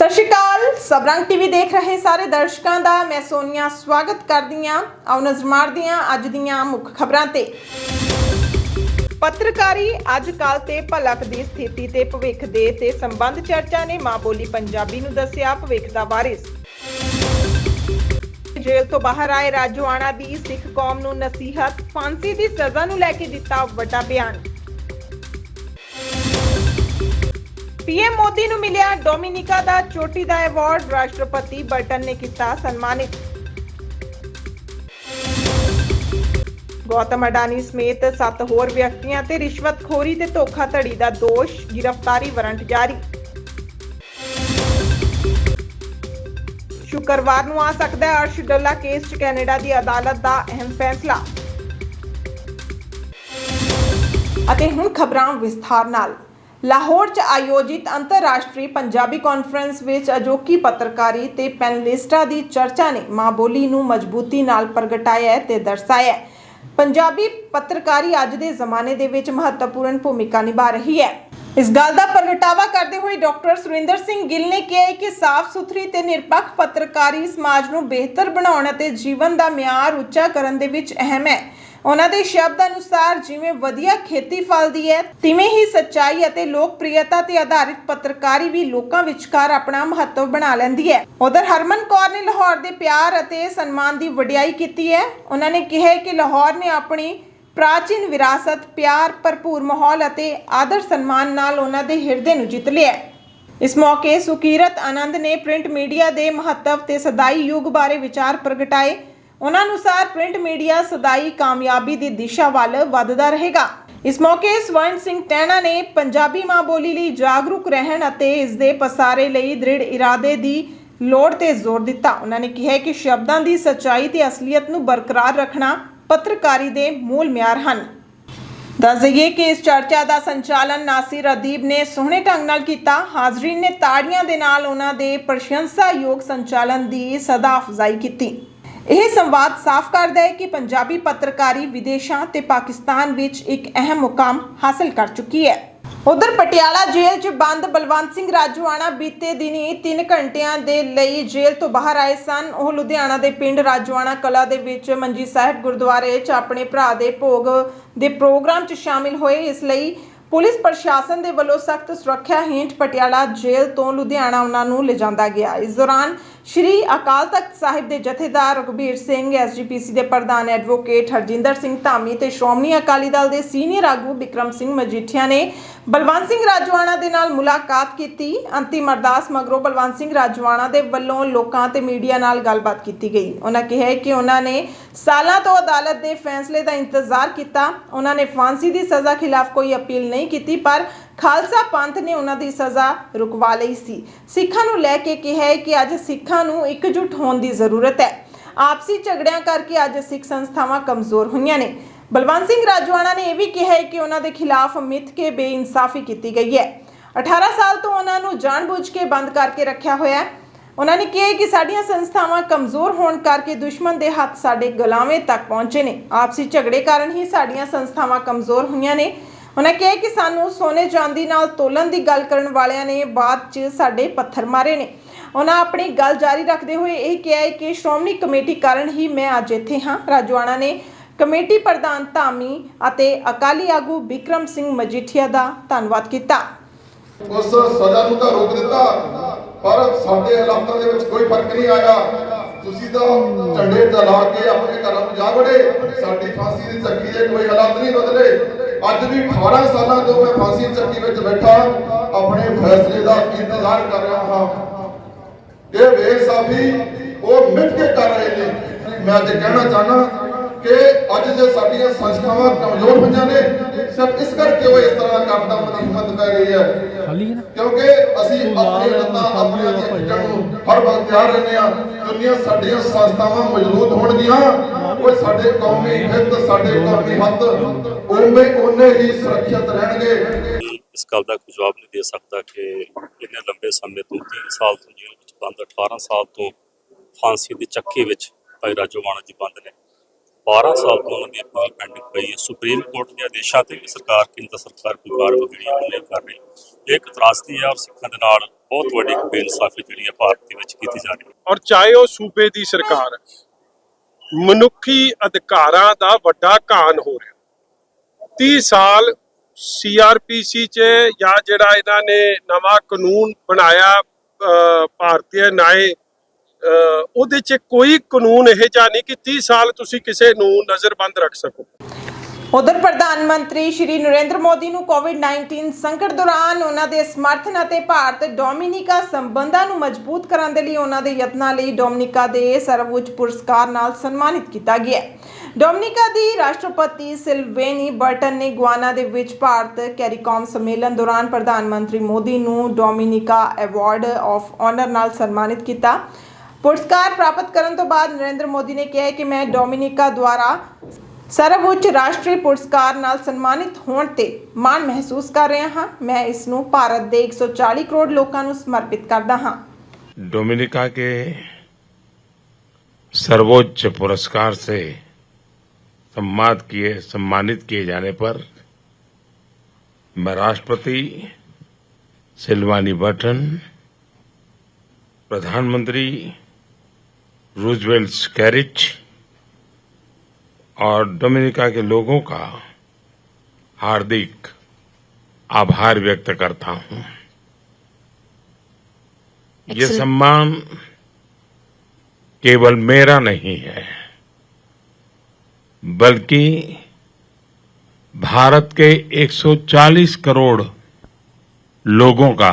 ਸਤਿ ਸ਼੍ਰੀ ਅਕਾਲ। ਸਬਰੰਗ ਟੀਵੀ ਦੇਖ ਰਹੇ ਸਾਰੇ ਦਰਸ਼ਕਾਂ ਦਾ, ਮੈਂ ਸੋਨੀਆ ਸਵਾਗਤ ਕਰਦੀ ਹਾਂ। ਆਓ ਨਜ਼ਰ ਮਾਰਦੇ ਹਾਂ ਅੱਜ ਦੀਆਂ ਮੁੱਖ ਖਬਰਾਂ ਤੇ। ਪੱਤਰਕਾਰੀ ਅੱਜ ਕੱਲ ਤੇ ਭਲਕ ਦੀ ਸਥਿਤੀ ਤੇ ਭਵਿੱਖ ਦੇ ਤੇ ਸੰਬੰਧ ਚਰਚਾ ਨੇ ਮਾਂ ਬੋਲੀ ਪੰਜਾਬੀ ਨੂੰ ਦੱਸਿਆ ਭਵਿੱਖ ਦਾ ਵਾਰਿਸ। ਜੇਲ੍ਹ ਤੋਂ ਬਾਹਰ ਆਏ ਰਾਜੋਆਣਾ ਦੀ ਸਿੱਖ ਕੌਮ ਨੂੰ ਨਸੀਹਤ, ਫਾਂਸੀ ਦੀ ਸਜ਼ਾ ਨੂੰ ਲੈ ਕੇ ਦਿੱਤਾ ਵੱਡਾ ਬਿਆਨ। ਪੀਐਮ ਮੋਦੀ ਨੂੰ ਮਿਲਿਆ ਡੋਮਿਨਿਕਾ ਦਾ ਚੋਟੀ ਦਾ ਅਵਾਰਡ ਰਾਸ਼ਟਰਪਤੀ ਬਟਨ ਨੇ ਕੀਤਾ ਸਨਮਾਨਿਤ। ਗੌਤਮ ਅਡਾਨੀ ਸਮੇਤ 7 ਹੋਰ ਵਿਅਕਤੀਆਂ ਤੇ ਰਿਸ਼ਵਤਖੋਰੀ ਤੇ ਧੋਖਾਧੜੀ ਦਾ ਦੋਸ਼, ਗ੍ਰਿਫਤਾਰੀ ਵਾਰੰਟ ਜਾਰੀ। ਸ਼ੁੱਕਰਵਾਰ ਨੂੰ ਆ ਸਕਦਾ ਹੈ ਅਰਸ਼ ਡੱਲਾ ਕੇਸ 'ਚ ਕੈਨੇਡਾ ਦੀ ਅਦਾਲਤ ਦਾ ਅਹਿਮ ਫੈਸਲਾ। ਅਤੇ ਹੁਣ ਖਬਰਾਂ ਵਿਸਥਾਰ ਨਾਲ। ਲਾਹੌਰ 'ਚ ਆਯੋਜਿਤ ਅੰਤਰਰਾਸ਼ਟਰੀ ਪੰਜਾਬੀ ਕਾਨਫਰੰਸ ਵਿੱਚ ਅਜੋਕੀ ਪੱਤਰਕਾਰੀ ਤੇ ਪੈਨਲਿਸਟਾਂ ਦੀ ਚਰਚਾ ਨੇ ਮਾਂ ਬੋਲੀ ਨੂੰ ਮਜ਼ਬੂਤੀ ਨਾਲ ਪ੍ਰਗਟਾਇਆ ਹੈ ਤੇ ਦਰਸਾਇਆ। ਪੰਜਾਬੀ ਪੱਤਰਕਾਰੀ ਅੱਜ ਦੇ ਜ਼ਮਾਨੇ ਦੇ ਵਿੱਚ ਮਹੱਤਵਪੂਰਨ ਭੂਮਿਕਾ ਨਿਭਾ ਰਹੀ ਹੈ। ਇਸ ਗੱਲ ਦਾ ਪ੍ਰਗਟਾਵਾ ਕਰਦੇ ਹੋਏ ਡਾਕਟਰ ਸੁਰਿੰਦਰ ਸਿੰਘ ਗਿੱਲ ਨੇ ਕਿਹਾ ਕਿ ਸਾਫ਼ ਸੁਥਰੀ ਤੇ ਨਿਰਪੱਖ ਪੱਤਰਕਾਰੀ ਸਮਾਜ ਨੂੰ ਬਿਹਤਰ ਬਣਾਉਣ ਅਤੇ ਜੀਵਨ ਦਾ ਮਿਆਰ ਉੱਚਾ ਕਰਨ ਦੇ ਵਿੱਚ ਅਹਿਮ ਹੈ। ਉਹਨਾਂ ਦੇ ਸ਼ਬਦ ਅਨੁਸਾਰ ਜਿਵੇਂ ਵਧੀਆ ਖੇਤੀ ਫਲਦੀ ਹੈ ਤਿਵੇਂ ਹੀ ਸੱਚਾਈ ਅਤੇ ਲੋਕਪ੍ਰਿਯਤਾ ਤੇ ਆਧਾਰਿਤ ਪੱਤਰਕਾਰੀ ਵੀ ਲੋਕਾਂ ਵਿਚਕਾਰ ਆਪਣਾ ਮਹੱਤਵ ਬਣਾ ਲੈਂਦੀ ਹੈ ਉਧਰ ਹਰਮਨ ਕੌਰ ਨੇ ਲਾਹੌਰ ਦੇ ਪਿਆਰ ਅਤੇ ਸਨਮਾਨ ਦੀ ਵਡਿਆਈ ਕੀਤੀ ਹੈ ਉਹਨਾਂ ਨੇ ਕਿਹਾ ਕਿ ਲਾਹੌਰ ਨੇ ਆਪਣੀ ਪ੍ਰਾਚੀਨ ਵਿਰਾਸਤ, ਪਿਆਰ, ਭਰਪੂਰ ਮਾਹੌਲ ਅਤੇ ਆਦਰ ਸਨਮਾਨ ਨਾਲ ਉਹਨਾਂ ਦੇ ਹਿਰਦੇ ਨੂੰ ਜਿੱਤ ਲਿਆ ਇਸ ਮੌਕੇ ਸੁਕੀਰਤ ਆਨੰਦ ਨੇ ਪ੍ਰਿੰਟ ਮੀਡੀਆ ਦੇ ਮਹੱਤਵ ਤੇ ਸਦਾਈ ਯੁੱਗ ਬਾਰੇ ਵਿਚਾਰ ਪ੍ਰਗਟਾਏ। ਉਹਨਾਂ ਅਨੁਸਾਰ ਪ੍ਰਿੰਟ ਮੀਡੀਆ ਸਦਾਈ ਕਾਮਯਾਬੀ ਦੀ ਦਿਸ਼ਾ ਵੱਲ ਵੱਧਦਾ ਰਹੇਗਾ। ਇਸ ਮੌਕੇ ਸਵਰਨ ਸਿੰਘ ਟੈਣਾ ਨੇ ਪੰਜਾਬੀ ਮਾਂ ਬੋਲੀ ਲਈ ਜਾਗਰੂਕ ਰਹਿਣ ਅਤੇ ਇਸ ਦੇ ਪਸਾਰੇ ਲਈ ਦ੍ਰਿੜ ਇਰਾਦੇ ਦੀ ਲੋੜ ਤੇ ਜ਼ੋਰ ਦਿੱਤਾ। ਉਹਨਾਂ ਨੇ ਕਿਹਾ ਕਿ ਸ਼ਬਦਾਂ ਦੀ ਸੱਚਾਈ ਤੇ ਅਸਲੀਅਤ ਨੂੰ ਬਰਕਰਾਰ ਰੱਖਣਾ ਪੱਤਰਕਾਰੀ ਦੇ ਮੂਲ ਮਿਆਰ ਹਨ। ਦੱਸ ਦਈਏ ਕਿ ਇਸ ਚਰਚਾ ਦਾ ਸੰਚਾਲਨ ਨਾਸਿਰ ਅਦੀਬ ਨੇ ਸੋਹਣੇ ਢੰਗ ਨਾਲ ਕੀਤਾ। ਹਾਜ਼ਰੀਨ ਨੇ ਤਾੜੀਆਂ ਦੇ ਨਾਲ ਉਹਨਾਂ ਦੇ ਪ੍ਰਸ਼ੰਸਾਯੋਗ ਸੰਚਾਲਨ ਦੀ ਸਦਾ ਅਫਜ਼ਾਈ ਕੀਤੀ। ਇਹ ਸੰਵਾਦ ਸਾਫ਼ ਕਰਦਾ ਹੈ ਕਿ ਪੰਜਾਬੀ ਪੱਤਰਕਾਰੀ ਵਿਦੇਸ਼ਾਂ ਤੇ ਪਾਕਿਸਤਾਨ ਵਿੱਚ ਇੱਕ ਅਹਿਮ ਮੁਕਾਮ ਹਾਸਲ ਕਰ ਚੁੱਕੀ ਹੈ। ਉਧਰ ਪਟਿਆਲਾ ਜੇਲ੍ਹ 'ਚ ਬੰਦ ਬਲਵੰਤ ਸਿੰਘ ਰਾਜੂਆਣਾ ਬੀਤੇ ਦਿਨੀ 3 ਘੰਟਿਆਂ ਦੇ ਲਈ ਜੇਲ੍ਹ ਤੋਂ ਬਾਹਰ ਆਏ ਸਨ। ਉਹ ਲੁਧਿਆਣਾ ਦੇ ਪਿੰਡ ਰਾਜੂਆਣਾ ਕਲਾ ਦੇ ਵਿੱਚ ਮੰਜੀ ਸਾਹਿਬ ਗੁਰਦੁਆਰੇ 'ਚ ਆਪਣੇ ਭਰਾ ਦੇ ਭੋਗ ਦੇ ਪ੍ਰੋਗਰਾਮ 'ਚ ਸ਼ਾਮਿਲ ਹੋਏ। ਇਸ ਲਈ ਪੁਲਿਸ ਪ੍ਰਸ਼ਾਸਨ ਦੇ ਵੱਲੋਂ ਸਖਤ ਸੁਰੱਖਿਆ ਹੇਠ ਪਟਿਆਲਾ ਜੇਲ੍ਹ ਤੋਂ ਲੁਧਿਆਣਾ ਉਹਨਾਂ ਨੂੰ ਲਿਜਾਂਦਾ ਗਿਆ। ਇਸ ਦੌਰਾਨ ਸ਼੍ਰੀ ਅਕਾਲ ਤਖਤ ਸਾਹਿਬ ਦੇ ਜਥੇਦਾਰ ਰਘਬੀਰ ਸਿੰਘ ਐਸਜੀਪੀਸੀ ਦੇ ਪ੍ਰਧਾਨ ਐਡਵੋਕੇਟ ਹਰਜਿੰਦਰ ਸਿੰਘ ਧਾਮੀ ਤੇ ਸ਼੍ਰੋਮਣੀ ਅਕਾਲੀ ਦਲ ਦੇ ਸੀਨੀਅਰ ਆਗੂ ਵਿਕਰਮ ਸਿੰਘ ਮਜੀਠੀਆ ਨੇ ਬਲਵੰਤ ਸਿੰਘ ਰਾਜਵਾਣਾ ਦੇ ਨਾਲ ਮੁਲਾਕਾਤ ਕੀਤੀ। ਅੰਤਿਮ ਅਰਦਾਸ ਮਗਰੋਂ ਬਲਵੰਤ ਸਿੰਘ ਰਾਜਵਾਣਾ ਦੇ ਵੱਲੋਂ ਲੋਕਾਂ ਤੇ ਮੀਡੀਆ ਨਾਲ ਗੱਲਬਾਤ ਕੀਤੀ ਗਈ। ਉਹਨਾਂ ਕਿਹਾ ਕਿ ਉਹਨਾਂ ਨੇ ਸਾਲਾਂ ਤੋਂ ਅਦਾਲਤ ਦੇ ਫੈਸਲੇ ਦਾ ਇੰਤਜ਼ਾਰ ਕੀਤਾ। ਉਹਨਾਂ ਨੇ ਫਾਂਸੀ ਦੀ ਸਜ਼ਾ ਖਿਲਾਫ ਕੋਈ ਅਪੀਲ ਨਹੀਂ ਕੀਤੀ, ਪਰ ਖਾਲਸਾ ਪੰਥ ਨੇ ਉਹਨਾਂ ਦੀ ਸਜ਼ਾ ਰੁਕਵਾ ਲਈ ਸੀ। ਸਿੱਖਾਂ ਨੂੰ ਲੈ ਕੇ ਕਿਹਾ ਕਿ ਅੱਜ ਸਿੱਖਾਂ ਨੂੰ ਇਕਜੁੱਟ ਹੋਣ ਦੀ ਜ਼ਰੂਰਤ ਹੈ। ਆਪਸੀ ਝਗੜਿਆਂ ਕਰਕੇ ਅੱਜ ਸਿੱਖ ਸੰਸਥਾਵਾਂ ਕਮਜ਼ੋਰ ਹੋਈਆਂ ਨੇ। ਬਲਵੰਤ ਸਿੰਘ ਰਾਜਵਾਨਾ ਨੇ ਇਹ ਵੀ ਕਿਹਾ ਹੈ ਕਿ ਉਹਨਾਂ ਦੇ ਖਿਲਾਫ ਮਿੱਥ ਕੇ ਬੇਇਨਸਾਫੀ ਕੀਤੀ ਗਈ ਹੈ। 18 ਸਾਲ ਤੋਂ ਉਹਨਾਂ ਨੂੰ ਜਾਣਬੁੱਝ ਕੇ ਬੰਦ ਕਰਕੇ ਰੱਖਿਆ ਹੋਇਆ ਹੈ। ਉਹਨਾਂ ਨੇ ਕਿਹਾ ਕਿ ਸਾਡੀਆਂ ਸੰਸਥਾਵਾਂ ਕਮਜ਼ੋਰ ਹੋਣ ਕਰਕੇ ਦੁਸ਼ਮਣ ਦੇ ਹੱਥ ਸਾਡੇ ਗੁਲਾਮੇ ਤੱਕ ਪਹੁੰਚੇ ਨੇ। ਆਪਸੀ ਝਗੜੇ ਕਾਰਨ ਹੀ ਸਾਡੀਆਂ ਸੰਸਥਾਵਾਂ ਕਮਜ਼ੋਰ ਹੋਈਆਂ ਨੇ। ਉਹਨਾਂ ਕਿਹਾ ਕਿ ਸਾਨੂੰ ਸੋਨੇ ਚਾਂਦੀ ਨਾਲ ਤੋਲਣ ਦੀ ਗੱਲ ਕਰਨ ਵਾਲਿਆਂ ਨੇ ਬਾਅਦ 'ਚ ਸਾਡੇ ਪੱਥਰ ਮਾਰੇ ਨੇ। ਉਹਨਾਂ ਆਪਣੀ ਗੱਲ ਜਾਰੀ ਰੱਖਦੇ ਹੋਏ ਇਹ ਕਿਹਾ ਕਿ ਸ਼੍ਰੋਮਣੀ ਕਮੇਟੀ ਕਾਰਨ ਹੀ ਮੈਂ ਅੱਜ ਇੱਥੇ ਹਾਂ। ਰਾਜਵਾਨਾ ਨੇ ਕਮੇਟੀ ਪ੍ਰਧਾਨ ਧਾਮੀ ਅਤੇ ਅਕਾਲੀ ਆਗੂ ਵਿਕਰਮ ਸਿੰਘ ਮਜੀਠੀਆ ਦਾ ਧੰਨਵਾਦ ਕੀਤਾ। ਉਸ ਸਜ਼ਾ ਨੂੰ ਤਾਂ ਰੋਕ ਦਿੱਤਾ, ਪਰ ਸਾਡੇ ਹਾਲਾਤਾਂ ਦੇ ਵਿੱਚ ਕੋਈ ਫ਼ਰਕ ਨਹੀਂ ਆਇਆ। ਤੁਸੀਂ ਤਾਂ ਝੰਡੇ ਜਲਾ ਕੇ ਆਪਣੇ ਘਰਾਂ ਨੂੰ ਜਾ ਵੜੇ। ਸਾਡੀ ਫਾਂਸੀ ਦੀ ਚੱਕੀ ਦੇ ਕੋਈ ਹਾਲਾਤ ਨਹੀਂ ਬਦਲੇ। ਅੱਜ ਵੀ 18 ਸਾਲਾਂ ਤੋਂ ਮੈਂ ਫਾਂਸੀ ਦੀ ਚੱਕੀ ਵਿੱਚ ਬੈਠਾ। ਆਪਣੇ ਫੈਸਲੇ ਦਾ ਇੰਤਜ਼ਾਰ ਕਰ ਰਿਹਾ ਹਾਂ। ਇਹ ਬੇਇਨਸਾਫੀ ਉਹ ਮਿਟ ਕੇ ਕਰ ਰਹੇ ਨੇ। ਮੈਂ ਅੱਜ ਕਹਿਣਾ ਚਾਹਨਾ ਕਿ ਅੱਜ ਜੇ ਸਾਡੀਆਂ ਸੰਸਥਾਵਾਂ ਕਮਜ਼ੋਰ ਹੋਈਆਂ ਨੇ ਸਿਰਫ ਇਸ ਕਰਕੇ ਉਹ ਇਸ ਤਰ੍ਹਾਂ ਕਰਦਾ ਉਹਨਾਂ ਦੀ ਹਿੰਮਤ ਪੈ ਰਹੀ ਹੈ। ਕਿਉਂਕਿ ਅਸੀਂ ਆਪਣੇ ਆਪਣੀਆਂ ਦੀਆਂ ਖਿੱਚਣ ਨੂੰ ਹਰ ਵਕਤ ਤਿਆਰ ਰਹਿੰਦੇ ਆ ਦੁਨੀਆ ਸਾਡੀਆਂ ਸੰਸਥਾਵਾਂ ਮਜ਼ਬੂਤ ਹੋਣਗੀਆਂ ਉਹ ਸਾਡੇ ਕੌਮੀ ਹਿੱਤ ਸਾਡੇ ਕੌਮੀ ਹੱਤ ਉਵੇਂ ਉਹਨੇ ਹੀ ਸੁਰੱਖਿਅਤ ਰਹਿਣਗੇ। ਇਸ ਗੱਲ ਦਾ ਕੋਈ ਜਵਾਬ ਨਹੀਂ ਦੇ ਸਕਦਾ ਕਿ ਇੰਨੇ ਲੰਬੇ ਸਮੇਂ ਤੋਂ 3 ਸਾਲ ਤੋਂ ਜੇਲ੍ਹ ਵਿੱਚ ਬੰਦ 18 ਸਾਲ ਤੋਂ ਫਾਂਸੀ ਦੀ ਚੱਕੀ ਵਿੱਚ ਭਾਈ ਰਾਜੋਵਾਣਾ ਜੀ ਬੰਦ ਨੇ। 12 ਸਾਲ ਤੋਂ ਉਹਨਾਂ ਦੀ ਅਪੀਲ ਪੈਂਡਿੰਗ ਪਈ ਹੈ। ਸੁਪਰੀਮ ਕੋਰਟ ਦੇ ਆਦੇਸ਼ਾਂ ਤੇ ਸਰਕਾਰ ਕੇਂਦਰ ਸਰਕਾਰ ਕੋਈ ਕਾਰਵਾਈ ਜਿਹੜੀ ਨਹੀਂ ਕਰ ਰਹੀ। ਇਹ ਇੱਕ ਤਰਾਸਦੀ ਹੈ ਸਿੱਖਾਂ ਦੇ ਨਾਲ ਬਹੁਤ ਵੱਡੀ ਬੇਇਨਸਾਫੀ ਜਿਹੜੀ ਹੈ ਭਾਰਤ ਦੇ ਵਿੱਚ ਕੀਤੀ ਜਾ ਰਹੀ ਹੈ। ਔਰ ਚਾਹੇ ਉਹ ਸੂਬੇ ਦੀ ਸਰਕਾਰ ਮਨੁੱਖੀ ਅਧਿਕਾਰਾਂ ਦਾ ਵੱਡਾ ਘਾਣ ਹੋ ਰਿਹਾ। 30 ਸਾਲ ਸੀਆਰਪੀਸੀ ਚ ਜਾਂ ਜਿਹੜਾ ਇਹਨਾਂ ਨੇ ਨਵਾਂ ਕਾਨੂੰਨ ਬਣਾਇਆ ਅਹ, ਭਾਰਤੀ ਨਿਆਏ ਉਹਦੇ ਚ ਕੋਈ ਕਾਨੂੰਨ ਇਹ ਜਿਹਾ ਨਹੀਂ ਕਿ 30 ਸਾਲ ਤੁਸੀਂ ਕਿਸੇ ਨੂੰ ਨਜ਼ਰਬੰਦ ਰੱਖ ਸਕੋ ਉਧਰ ਪ੍ਰਧਾਨ ਮੰਤਰੀ ਸ਼੍ਰੀ ਨਰਿੰਦਰ ਮੋਦੀ ਨੂੰ ਕੋਵਿਡ-19 ਸੰਕਟ ਦੌਰਾਨ ਉਹਨਾਂ ਦੇ ਸਮਰਥਨ ਅਤੇ ਭਾਰਤ ਡੋਮਿਨਿਕਾ ਸੰਬੰਧਾਂ ਨੂੰ ਮਜ਼ਬੂਤ ਕਰਨ ਦੇ ਲਈ ਉਹਨਾਂ ਦੇ ਯਤਨਾਂ ਲਈ ਡੋਮਿਨਿਕਾ ਦੇ ਸਰਵਉੱਚ ਪੁਰਸਕਾਰ ਨਾਲ ਸਨਮਾਨਿਤ ਕੀਤਾ ਗਿਆ ਹੈ। ਡੋਮਿਨਿਕਾ ਦੀ ਰਾਸ਼ਟਰਪਤੀ ਸਿਲਵੇਨੀ ਬਰਟਨ ਨੇ ਗੁਆਨਾ ਦੇ ਵਿੱਚ ਭਾਰਤ ਕੈਰੀਕੌਮ ਸੰਮੇਲਨ ਦੌਰਾਨ ਪ੍ਰਧਾਨ ਮੰਤਰੀ ਮੋਦੀ ਨੂੰ ਡੋਮਿਨਿਕਾ ਅਵਾਰਡ ਆਫ ਆਨਰ ਨਾਲ ਸਨਮਾਨਿਤ ਕੀਤਾ ਪੁਰਸਕਾਰ ਪ੍ਰਾਪਤ ਕਰਨ ਤੋਂ ਬਾਅਦ ਨਰਿੰਦਰ ਮੋਦੀ ਨੇ ਕਿਹਾ ਹੈ ਕਿ ਮੈਂ ਡੋਮਿਨਿਕਾ ਦੁਆਰਾ ਸਰਵਉੱਚ ਰਾਸ਼ਟਰੀ ਪੁਰਸਕਾਰ ਨਾਲ ਸਨਮਾਨਿਤ ਹੋਣ ਤੇ ਮਾਣ ਮਹਿਸੂਸ ਕਰ ਰਿਹਾ ਹਾਂ ਮੈਂ ਇਸ ਨੂੰ ਭਾਰਤ ਦੇ 140 ਕਰੋੜ ਲੋਕਾਂ ਨੂੰ ਸਮਰਪਿਤ ਕਰਦਾ ਹਾਂ डोमिनिका के सर्वोच्च पुरस्कार से सम्मानित किए सम्मानित किए जाने पर मैं राष्ट्रपति सिल्वानी बटन प्रधानमंत्री रूजवेल्स कैरिच और डोमिनिका के लोगों का हार्दिक आभार व्यक्त करता हूँ। ये सम्मान केवल मेरा नहीं है बल्कि भारत के 140 करोड़ लोगों का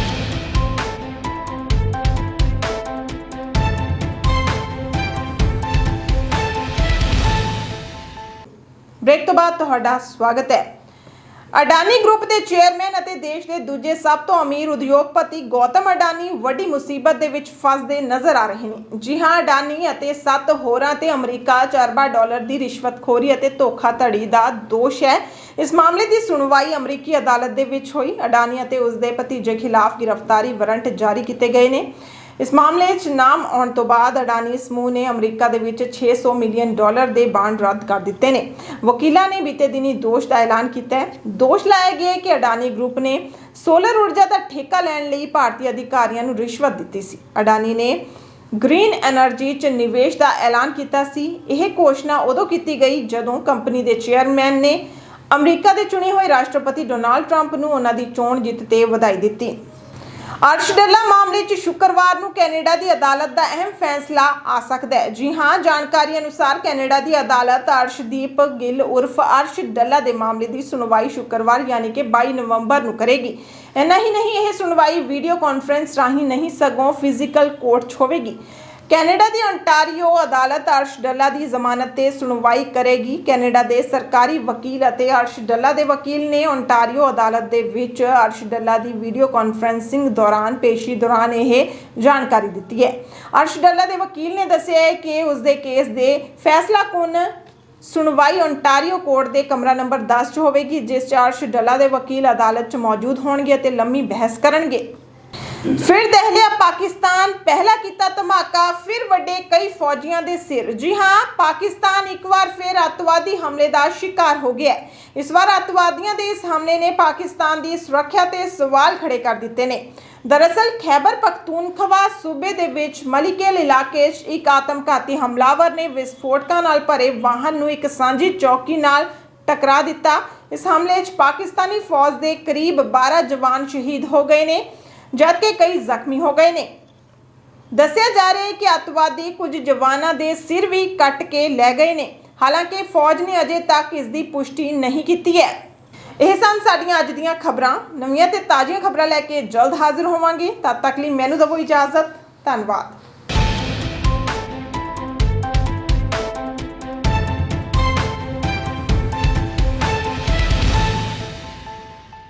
ਬ੍ਰੇਕ ਤੋਂ ਬਾਅਦ ਤੁਹਾਡਾ ਸਵਾਗਤ ਹੈ। ਅਡਾਨੀ ਗਰੁੱਪ ਦੇ ਚੇਅਰਮੈਨ ਅਤੇ ਦੇਸ਼ ਦੇ ਦੂਜੇ ਸਭ ਤੋਂ ਅਮੀਰ ਉਦਯੋਗਪਤੀ ਗੌਤਮ ਅਡਾਨੀ ਵੱਡੀ ਮੁਸੀਬਤ ਦੇ ਵਿੱਚ ਫਸਦੇ ਨਜ਼ਰ ਆ ਰਹੇ ਨੇ। ਜੀ ਹਾਂ, ਅਡਾਨੀ ਅਤੇ ਸੱਤ ਹੋਰਾਂ ਤੇ ਅਮਰੀਕਾ 'ਚ ਅਰਬਾਂ ਡਾਲਰ ਦੀ ਰਿਸ਼ਵਤਖੋਰੀ ਅਤੇ ਧੋਖਾਧੜੀ ਦਾ ਦੋਸ਼ ਹੈ। ਇਸ ਮਾਮਲੇ ਦੀ ਸੁਣਵਾਈ ਅਮਰੀਕੀ ਅਦਾਲਤ ਦੇ ਵਿੱਚ ਹੋਈ। ਅਡਾਨੀ ਅਤੇ ਉਸ ਦੇ ਭਤੀਜੇ ਖਿਲਾਫ ਗ੍ਰਿਫਤਾਰੀ ਵਾਰੰਟ ਜਾਰੀ ਕੀਤੇ ਗਏ ਨੇ। ਇਸ ਮਾਮਲੇ 'ਚ ਨਾਮ ਆਉਣ ਤੋਂ ਬਾਅਦ ਅਡਾਨੀ ਸਮੂਹ ਨੇ ਅਮਰੀਕਾ ਦੇ ਵਿੱਚ 600 ਮਿਲੀਅਨ ਡਾਲਰ ਦੇ ਬਾਂਡ ਰੱਦ ਕਰ ਦਿੱਤੇ ਨੇ। ਵਕੀਲਾਂ ਨੇ ਬੀਤੇ ਦਿਨੀ ਦੋਸ਼ ਦਾ ਐਲਾਨ ਕੀਤਾ ਹੈ। ਦੋਸ਼ ਲਾਇਆ ਗਿਆ ਕਿ ਅਡਾਨੀ ਗਰੁੱਪ ਨੇ ਸੋਲਰ ਊਰਜਾ ਦਾ ਠੇਕਾ ਲੈਣ ਲਈ ਭਾਰਤੀ ਅਧਿਕਾਰੀਆਂ ਨੂੰ ਰਿਸ਼ਵਤ ਦਿੱਤੀ ਸੀ। ਅਡਾਨੀ ਨੇ ਗ੍ਰੀਨ એનર્ਜੀ 'ਚ ਨਿਵੇਸ਼ ਦਾ ਐਲਾਨ ਕੀਤਾ ਸੀ। ਇਹ ਘੋਸ਼ਣਾ ਉਦੋਂ ਕੀਤੀ ਗਈ ਜਦੋਂ ਕੰਪਨੀ ਦੇ ਚੇਅਰਮੈਨ ਨੇ ਅਮਰੀਕਾ ਦੇ ਚੁਣੇ ਹੋਏ ਰਾਸ਼ਟਰਪਤੀ ਡੋਨਾਲਡ ਟਰੰਪ ਨੂੰ ਉਹਨਾਂ ਦੀ ਚੋਣ ਜਿੱਤ ਤੇ ਵਧਾਈ ਦਿੱਤੀ। ਅਰਸ਼ ਡੱਲਾ ਮਾਮਲੇ 'ਚ ਸ਼ੁੱਕਰਵਾਰ ਨੂੰ ਕੈਨੇਡਾ ਦੀ ਅਦਾਲਤ ਦਾ ਅਹਿਮ ਫੈਸਲਾ ਆ ਸਕਦਾ ਹੈ। ਜੀ ਹਾਂ, ਜਾਣਕਾਰੀ ਅਨੁਸਾਰ ਕੈਨੇਡਾ ਦੀ ਅਦਾਲਤ ਅਰਸ਼ਦੀਪ ਗਿੱਲ ਉਰਫ ਅਰਸ਼ ਡੱਲਾ ਦੇ ਮਾਮਲੇ ਦੀ ਸੁਣਵਾਈ ਸ਼ੁੱਕਰਵਾਰ ਯਾਨੀ ਕਿ 22 ਨਵੰਬਰ ਨੂੰ ਕਰੇਗੀ। ਇੰਨਾ ਹੀ ਨਹੀਂ, ਇਹ ਸੁਣਵਾਈ ਵੀਡੀਓ ਕਾਨਫਰੰਸ ਰਾਹੀਂ ਨਹੀਂ, ਸਗੋਂ ਫਿਜ਼ੀਕਲ ਕੋਰਟ 'ਚ ਹੋਵੇਗੀ। ਕੈਨੇਡਾ ਦੀ ontario ਅਦਾਲਤ ਅਰਸ਼ ਡੱਲਾ ਦੀ ਜ਼ਮਾਨਤ ਤੇ ਸੁਣਵਾਈ ਕਰੇਗੀ। ਕੈਨੇਡਾ ਦੇ ਸਰਕਾਰੀ ਵਕੀਲ ਅਤੇ ਅਰਸ਼ ਡੱਲਾ ਦੇ ਵਕੀਲ ਨੇ ontario ਅਦਾਲਤ ਦੇ ਵਿੱਚ ਅਰਸ਼ ਡੱਲਾ ਦੀ ਵੀਡੀਓ ਕਾਨਫਰੈਂਸਿੰਗ ਦੌਰਾਨ ਪੇਸ਼ੀ ਦੌਰਾਨ ਇਹ ਜਾਣਕਾਰੀ ਦਿੱਤੀ ਹੈ। ਅਰਸ਼ ਡੱਲਾ ਦੇ ਵਕੀਲ ਨੇ ਦੱਸਿਆ ਹੈ ਕਿ ਉਸ ਦੇ ਕੇਸ ਦੇ ਫੈਸਲਾ ਕੁਨ ਸੁਣਵਾਈ ਓਨਟਾਰੀਓ ਕੋਰਟ ਦੇ ਕਮਰਾ ਨੰਬਰ 10 'ਚ ਹੋਵੇਗੀ, ਜਿਸ 'ਚ ਅਰਸ਼ ਡੱਲਾ ਦੇ ਵਕੀਲ ਅਦਾਲਤ 'ਚ ਮੌਜੂਦ ਹੋਣਗੇ ਅਤੇ ਲੰਮੀ ਬਹਿਸ ਕਰਨਗੇ। ਫਿਰ ਦਹਿਲਿਆ ਪਾਕਿਸਤਾਨ ਪਹਿਲਾ ਕੀਤਾ ਧਮਾਕਾ, ਫਿਰ ਵੱਡੇ ਕਈ ਫੌਜੀਆਂ ਦੇ ਸਿਰ। ਜੀ ਹਾਂ, ਪਾਕਿਸਤਾਨ ਇੱਕ ਵਾਰ ਫਿਰ ਅੱਤਵਾਦੀ ਹਮਲੇ ਦਾ ਸ਼ਿਕਾਰ ਹੋ ਗਿਆ ਇਸ ਵਾਰ ਅੱਤਵਾਦੀਆਂ ਦੇ ਇਸ ਹਮਲੇ ਨੇ ਪਾਕਿਸਤਾਨ ਦੀ ਸੁਰੱਖਿਆ ਤੇ ਸਵਾਲ ਖੜੇ ਕਰ ਦਿੱਤੇ ਨੇ। ਦਰਅਸਲ, ਖੈਬਰ ਪਖਤੂਨਖਵਾ ਸੂਬੇ ਦੇ ਵਿੱਚ ਮਲਿਕੇਲ ਇਲਾਕੇ 'ਚ ਇੱਕ ਆਤਮਘਾਤੀ ਹਮਲਾਵਰ ਨੇ ਵਿਸਫੋਟਕਾਂ ਨਾਲ ਭਰੇ ਵਾਹਨ ਨੂੰ ਇੱਕ ਸਾਂਝੀ ਚੌਕੀ ਨਾਲ ਟਕਰਾ ਦਿੱਤਾ। ਇਸ ਹਮਲੇ 'ਚ ਪਾਕਿਸਤਾਨੀ ਫੌਜ ਦੇ ਕਰੀਬ 12 ਜਵਾਨ ਸ਼ਹੀਦ ਹੋ ਗਏ ਨੇ। ਜਦਕਿ ਕਈ ਜ਼ਖਮੀ ਹੋ ਗਏ ਨੇ। ਦੱਸਿਆ ਜਾ ਰਿਹਾ ਹੈ ਕਿ ਅੱਤਵਾਦੀ ਕੁਝ ਜਵਾਨਾਂ ਦੇ ਸਿਰ ਵੀ ਕੱਟ ਕੇ ਲੈ ਗਏ ਨੇ। ਹਾਲਾਂਕਿ ਫੌਜ ਨੇ ਅਜੇ ਤੱਕ ਇਸ ਦੀ ਪੁਸ਼ਟੀ ਨਹੀਂ ਕੀਤੀ ਹੈ। ਇਹ ਸਨ ਸਾਡੀਆਂ ਅੱਜ ਦੀਆਂ ਖਬਰਾਂ। ਨਵੀਆਂ ਤੇ ਤਾਜ਼ੀਆਂ ਖਬਰਾਂ ਲੈ ਕੇ ਜਲਦ ਹਾਜ਼ਰ ਹੋਵਾਂਗੇ। ਤਦ ਤੱਕ ਲਈ ਮੈਨੂੰ ਦਵੋ ਇਜਾਜ਼ਤ। ਧੰਨਵਾਦ।